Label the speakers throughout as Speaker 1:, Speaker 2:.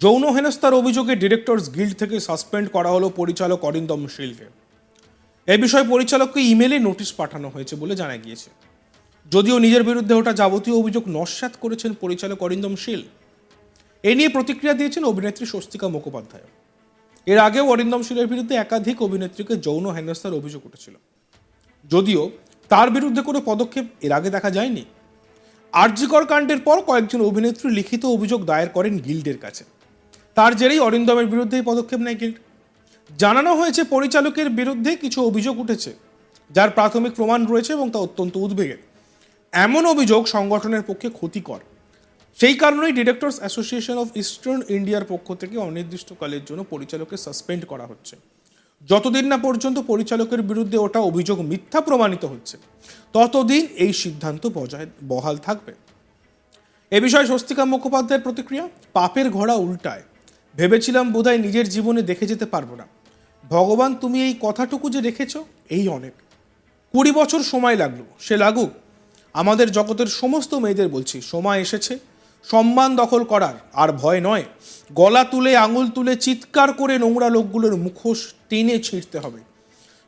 Speaker 1: যৌন হেনস্থার অভিযোগে ডিরেক্টরস গিল্ড থেকে সাসপেন্ড করা হলো পরিচালক অরিন্দম শীলকে। এ বিষয়ে পরিচালককে ইমেলে নোটিশ পাঠানো হয়েছে বলে জানা গিয়েছে। যদিও নিজের বিরুদ্ধে ওটা যাবতীয় অভিযোগ নস্যাৎ করেছেন পরিচালক অরিন্দম শীল, এ নিয়ে প্রতিক্রিয়া দিয়েছেন অভিনেত্রী স্বস্তিকা মুখোপাধ্যায় এর আগেও অরিন্দম শীলের বিরুদ্ধে একাধিক অভিনেত্রীকে যৌন হেনস্থার অভিযোগ উঠেছিল। যদিও তার বিরুদ্ধে কোনো পদক্ষেপ এর আগে দেখা যায়নি। আরজিকর কাণ্ডের পর কয়েকজন অভিনেত্রী লিখিত অভিযোগ দায়ের করেন গিল্ডের কাছে। তার জেরেই অরিন্দমের বিরুদ্ধে পদক্ষেপ নেয় গিল্ড। জানানো হয়েছে পরিচালকের বিরুদ্ধে কিছু অভিযোগ উঠেছে, যার প্রাথমিক প্রমাণ রয়েছে এবং তা অত্যন্ত উদ্বেগের। এমন অভিযোগ সংগঠনের পক্ষে ক্ষতিকর। সেই কারণেই ডিরেক্টরস অ্যাসোসিয়েশন অফ ইস্টার্ন ইন্ডিয়ার পক্ষ থেকে অনির্দিষ্টকালের জন্য পরিচালককে সাসপেন্ড করা হচ্ছে। যতদিন না পর্যন্ত পরিচালকের বিরুদ্ধে ওটা অভিযোগ মিথ্যা প্রমাণিত হচ্ছে, ততদিন এই সিদ্ধান্ত বজায়, বহাল থাকবে। এ বিষয়ে স্বস্তিকা মুখোপাধ্যায়ের প্রতিক্রিয়া? পাপের ঘোড়া উল্টায়। ভেবেছিলাম বোধহয় নিজের জীবনে দেখে যেতে পারব না। ভগবান, তুমি এই কথাটুকু যে রেখেছ, এই অনেক। কুড়ি বছর সময় লাগল, সে লাগুক। আমাদের জগতের সমস্ত মেয়েদের বলছি, সময় এসেছে। সম্মান দখল করার, আর ভয় নয়। গলা তুলে, আঙুল তুলে, চিৎকার করে নোংরা লোকগুলোর মুখোশ টেনে ছিঁড়তে হবে।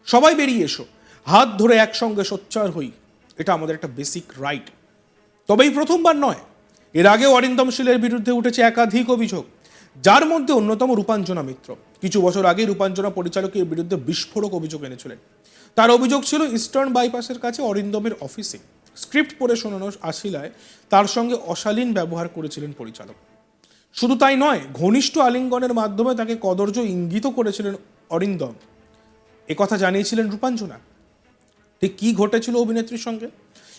Speaker 1: সবাই বেরিয়ে এসো। হাত ধরে একসঙ্গে সোচ্চার হই। এটা আমাদের একটা বেসিক রাইট তবেই প্রথমবার নয়। এর আগে অরিন্দম শীলের বিরুদ্ধে উঠেছে একাধিক অভিযোগ। যার মধ্যে অন্যতম রূপাঞ্জনা মিত্র। কিছু বছর আগে রূপাঞ্জনা পরিচালকের বিরুদ্ধে বিস্ফোরক অভিযোগ এনেছিলেন। তার অভিযোগ ছিল ইস্টার্ন বাইপাসের কাছে অরিন্দমের অফিসে। স্ক্রিপ্ট পড়ে শোনানো আশিলায় তার সঙ্গে অশালীন ব্যবহার করেছিলেন পরিচালক। শুধু তাই নয়, ঘনিষ্ঠ আলিঙ্গনের মাধ্যমে তাকে কদর্য ইঙ্গিত করেছিলেন অরিন্দম। একথা জানিয়েছিলেন রূপাঞ্জনা। ঠিক কী ঘটেছিল অভিনেত্রীর সঙ্গে?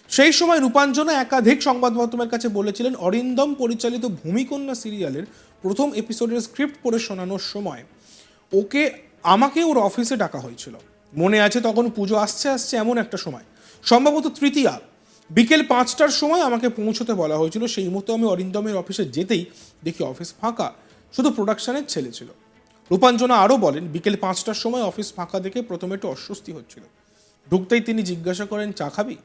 Speaker 1: সেই সময় রূপাঞ্জনা একাধিক সংবাদ মাধ্যমের কাছে বলেছিলেন, অরিন্দম পরিচালিত ভূমিকন্যা সিরিয়ালের প্রথম এপিসোডের স্ক্রিপ্ট পড়ে শোনানোর সময় ওকে, আমাকে ওর অফিসে ডাকা হয়েছিল। মনে আছে তখন পুজো আসছে আসছে এমন একটা সময়। সম্ভবত তৃতীয়া। বিকেল পাঁচটার সময় আমাকে পৌঁছতে বলা হয়েছিল। সেই মতো আমি অরিন্দমের অফিসে যেতেই দেখি অফিস ফাঁকা। শুধু প্রোডাকশানের ছেলে ছিল। রূপাঞ্জনা আরও বলেন, বিকেল পাঁচটার সময় অফিস ফাঁকা দেখে প্রথমে একটু অস্বস্তি হচ্ছিল। ঢুকতেই তিনি জিজ্ঞাসা করেন, চা খাবি?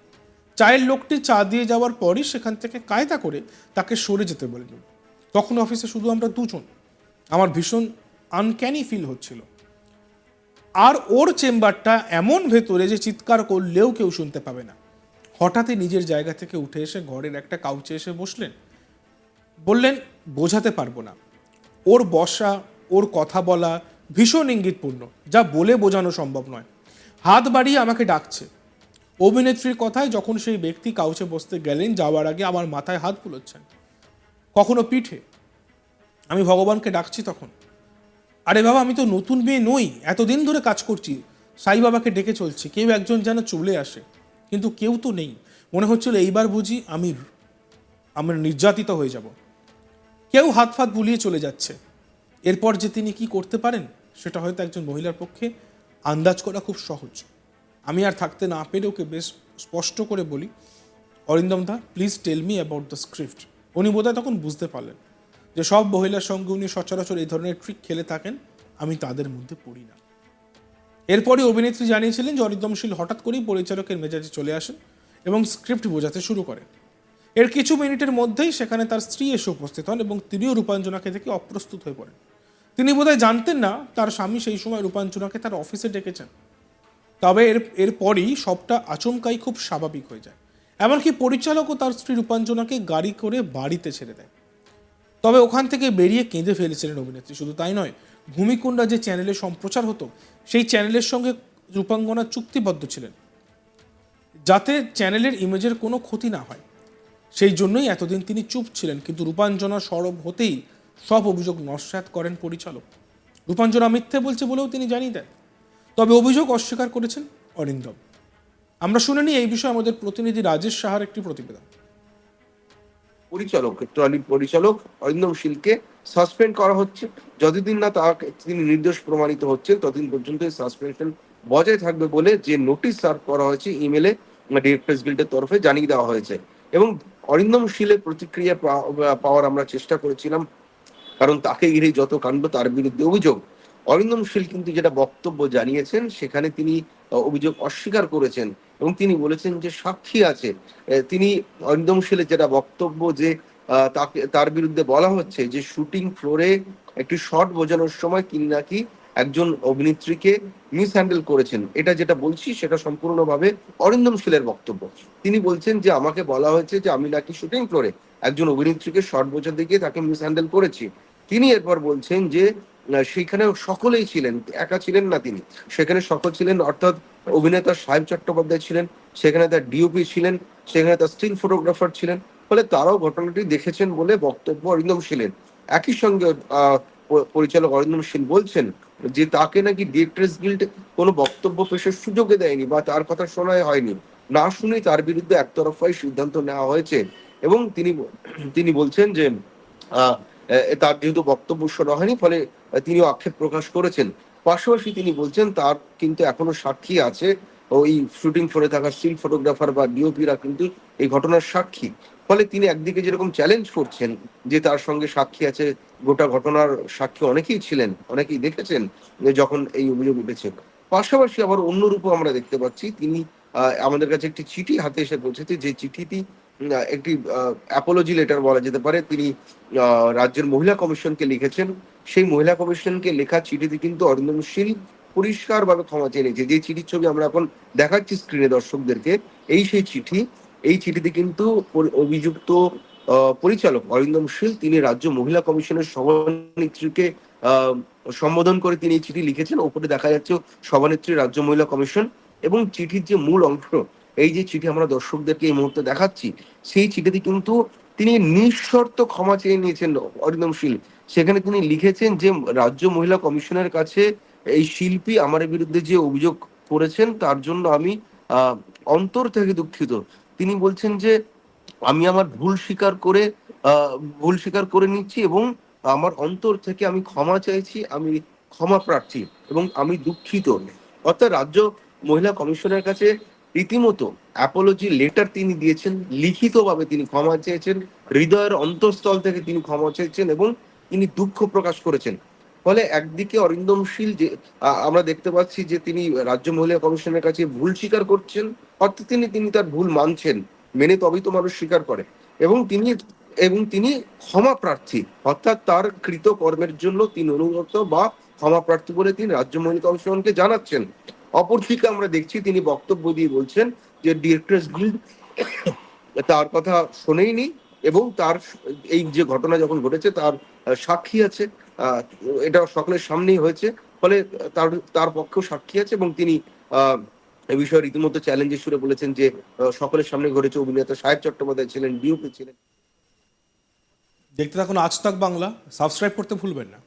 Speaker 1: চায়ের লোকটি চা দিয়ে যাওয়ার পরই সেখান থেকে কায়দা করে তাকে সরে যেতে বললেন তখন অফিসে শুধু আমরা দুজন। আমার ভীষণ আনক্যানি ফিল হচ্ছিল। আর ওর চেম্বারটা এমন ভেতরে যে চিৎকার করলেও কেউ শুনতে পাবে না। হঠাৎই নিজের জায়গা থেকে উঠে এসে ঘরের একটা কাউচে এসে বসলেন। বললেন, বোঝাতে পারব না। ওর বসা, ওর কথা বলা ভীষণ ইঙ্গিতপূর্ণ। যা বলে বোঝানো সম্ভব নয়। হাত বাড়িয়ে আমাকে ডাকছে। অভিনেত্রীর কথায় যখন সেই ব্যক্তি কাউচে বসতে গেলেন, যাওয়ার আগে আমার মাথায় হাত বুলোচ্ছেন। কখনো পিঠে। আমি ভগবানকে ডাকছি তখন। আরে বাবা, আমি তো নতুন মেয়ে নই, এতদিন ধরে কাজ করছি। সাই বাবাকে ডেকে চলছি, কেউ একজন যেন চলে আসে, কিন্তু কেউ তো নেই। মনে হচ্ছিল এইবার বুঝি আমি আমরা নির্যাতিত হয়ে যাব। কেউ হাত ফাত বুলিয়ে চলে যাচ্ছে। এরপর যে তিনি কি করতে পারেন, সেটা হয়তো একজন মহিলার পক্ষে আন্দাজ করা খুব সহজ। আমি আর থাকতে না পেরে ওকে বেশ স্পষ্ট করে বলি, অরিন্দম দা please tell me about the script উনি বোধহয় তখন বুঝতে পারলেন যে সব মহিলার সঙ্গে উনি সচরাচর এই ধরনের ট্রিক খেলে থাকেন, আমি তাদের মধ্যে পড়ি না। এরপরে অভিনেত্রী জানিয়েছিলেন যে অরিন্দমশীল হঠাৎ করেই পরিচালকের মেজাজে চলে আসেন এবং স্ক্রিপ্ট বোঝাতে শুরু করেন। এর কিছু মিনিটের মধ্যেই সেখানে তার স্ত্রী এসে উপস্থিত হন এবং তিনিও রূপাঞ্জনাকে থেকে অপ্রস্তুত হয়ে পড়েন। তিনি বোধহয় জানতেন না তার স্বামী সেই সময় রূপাঞ্জনাকে তার অফিসে ডেকেছেন। তবে এর, এরপরই সবটা আচমকাই খুব স্বাভাবিক হয়ে যায়। এমনকি পরিচালকও তার স্ত্রী রূপাঞ্জনাকে গাড়ি করে বাড়িতে ছেড়ে দেয়। তবে ওখান থেকে বেরিয়ে কেঁদে ফেলেছিলেন অভিনেত্রী। শুধু তাই নয়, ভূমিকুণ্ডা যে চ্যানেলে সম্প্রচার হতো, সেই চ্যানেলের সঙ্গে রূপাঙ্গনা চুক্তিবদ্ধ ছিলেন। যাতে চ্যানেলের ইমেজের কোনো ক্ষতি না হয়। সেই জন্যই এতদিন তিনি চুপ ছিলেন, কিন্তু রূপাঞ্জনা সরব হতেই সব অভিযোগ নস্যাৎ করেন পরিচালক। রূপাঞ্জনা মিথ্যে বলছে বলেও তিনি জানিয়ে দেন। তবে অভিযোগ অস্বীকার করেছেন অরিন্দম। আমরা শুনে নিই এই বিষয়ে আমাদের প্রতিনিধি রাজেশ সাহার একটি প্রতিবেদন।
Speaker 2: পরিচালক ট্রলি পরিচালক অরিন্দম শীলকে সাসপেন্ড করা হচ্ছে। যতদিন না তাকে তিনি নির্দোষ প্রমাণিত হচ্ছেন, ততদিন পর্যন্ত সাসপেনশন বজায় থাকবে বলে যে নোটিশ সার্ভ করা হয়েছে ইমেলে ডিরেক্টর্স গিল্ডের তরফে জানিয়ে দেওয়া হয়েছে। এবং অরিন্দম শীলের প্রতিক্রিয়া পাওয়ার আমরা চেষ্টা করেছিলাম, কারণ তাকে ঘিরে যত কাণ্ড তার বিরুদ্ধে অভিযোগ। অরিন্দম শীল কিন্তু যেটা বক্তব্য জানিয়েছেন, সেখানে তিনি অভিযোগ অস্বীকার করেছেন। এবং তিনি বলেছেন যে সাক্ষী আছে। তিনি অরিন্দম শীলের যেটা বক্তব্য যে তাকে, তার বিরুদ্ধে বলা হচ্ছে যে, শুটিং ফ্লোরে একটি শট বোঝানোর সময় তিনি নাকি একজন অভিনেত্রীকে মিস হ্যান্ডেল করেছেন। এটা যেটা বলছি সেটা সম্পূর্ণভাবে অরিন্দম শীলের বক্তব্য। তিনি বলছেন যে, আমাকে বলা হয়েছে যে, আমি নাকি শুটিং ফ্লোরে একজন অভিনেত্রীকে শট বোঝাতে গিয়ে তাকে মিস হ্যান্ডেল করেছি। তিনি এরপর বলছেন যে সেখানে সকলেই ছিলেন, একা ছিলেন না তিনি। সেখানে সকল ছিলেন, অর্থাৎ অভিনেতা সাহেব চট্টোপাধ্যায় ছিলেন, সেখানে তার ডিওপি ছিলেন, সেখানে তার স্টিল ফটোগ্রাফার ছিলেন, ফলে তারাও ঘটনাটি দেখেছেন বলে বক্তব্য অরিন্দম শীলের একই সঙ্গে পরিচালক অরিন্দম শীল বলছেন যে তাকে নাকি ডিরেক্টর্স গিল্ড কোনো বক্তব্য পেশের সুযোগে দেয়নি বা তার কথা শোনাই হয়নি। না শুনে তার বিরুদ্ধে একতরফাই সিদ্ধান্ত নেওয়া হয়েছে এবং তিনি তিনি বলছেন যে তার যেহেতু বক্তব্য শোনা হয়নি, ফলে তিনি আক্ষেপ প্রকাশ করেছেন। পাশাপাশি তিনি বলছেন, তার কিন্তু এখনও সাক্ষী আছে ওই শুটিং ফোরে থাকা স্টিল ফটোগ্রাফার বা ডিওপিরা কিন্তু এই ঘটনার সাক্ষী। ফলে তিনি একদিকে যেরকম চ্যালেঞ্জ করছেন, যে তার সঙ্গে সাক্ষী আছে, গোটা ঘটনার সাক্ষী অনেকেই ছিলেন, অনেকেই দেখেছেন যখন এই অভিযোগ উঠেছে। পাশাপাশি আবার অন্য রূপও আমরা দেখতে পাচ্ছি, তিনি আমাদের কাছে একটি চিঠি হাতে এসে পৌঁছেছে, যে চিঠিটি একটি অ্যাপোলজি লেটার বলা যেতে পারে। তিনি রাজ্যের মহিলা কমিশনকে লিখেছেন সেই মহিলা কমিশনকে লেখা চিঠিতে কিন্তু অরিন্দম শীল পরিষ্কারভাবে ক্ষমা চেয়ে নিয়েছে। যে চিঠির ছবি আমরা এখন দেখাচ্ছি স্ক্রিনে দর্শকদেরকে, এই সেই চিঠি, এই চিঠিতে কিন্তু অভিযুক্ত পরিচালক অরিন্দম শীল, তিনি রাজ্য মহিলা কমিশনের সভানেত্রীকে সম্বোধন করে তিনি এই চিঠি লিখেছেন। ওপরে দেখা যাচ্ছে সভানেত্রী রাজ্য মহিলা কমিশন এবং চিঠির যে মূল অংশ, এই যে চিঠি আমরা দর্শকদেরকে এই মুহূর্তে দেখাচ্ছি, সেই চিঠিতে কিন্তু তিনি নিঃশর্ত ক্ষমা চেয়ে নিয়েছেন অরিন্দম শীল। সেখানে তিনি লিখেছেন যে, রাজ্য মহিলা কমিশনের কাছে এই শিল্পী আমার বিরুদ্ধে যে অভিযোগ করেছেন, তার জন্য আমি অন্তর থেকে দুঃখিত। তিনি বলছেন যে, আমি আমার ভুল স্বীকার করে ভুল স্বীকার করে নিচ্ছি এবং আমার অন্তর থেকে আমি ক্ষমা চাইছি, আমি ক্ষমা প্রার্থী এবং আমি দুঃখিত। অর্থাৎ রাজ্য মহিলা কমিশনের কাছে রীতিমতো অ্যাপোলজি লেটার তিনি দিয়েছেন, লিখিতভাবে তিনি ক্ষমা চেয়েছেন, হৃদয়ের অন্তঃস্থল থেকে তিনি ক্ষমা চেয়েছেন এবং তিনি দুঃখ প্রকাশ করেছেন। ফলে একদিকে অরিন্দম শীল যে আমরা দেখতে পাচ্ছি যে তিনি রাজ্য মহিলা কমিশনের কাছে ভুল স্বীকার করছেন, অর্থাৎ তিনি তিনি তার ভুল মানছেন, মেনে তবেই তো মানুষ স্বীকার করে। এবং তিনি এবং তিনি ক্ষমা প্রার্থী, অর্থাৎ তার কৃত কর্মের জন্য তিনি অনুগত বা ক্ষমা প্রার্থী বলে তিনি রাজ্য মহিলা কমিশনকে জানাচ্ছেন। অপরদিকে আমরা দেখছি তিনি বক্তব্য দিয়ে বলছেন যে ডিরেক্টর্স গিল্ড তার কথা শোনেইনি এবং তার এই যে ঘটনা যখন ঘটেছে, তার সাক্ষী আছে এটা সকলের সামনেই হয়েছে, ফলে তার তার পক্ষেও সাক্ষী আছে এবং তিনি এই বিষয়ে রীতিমতো চ্যালেঞ্জের সুরে বলেছেন যে সকলের সামনে ঘটেছে। অভিনেতা সাহেব চট্টোপাধ্যায় ছিলেন বিউপি ছিলেন।
Speaker 1: দেখতে থাকুন আজ তাক বাংলা। সাবস্ক্রাইব করতে ভুলবেন না।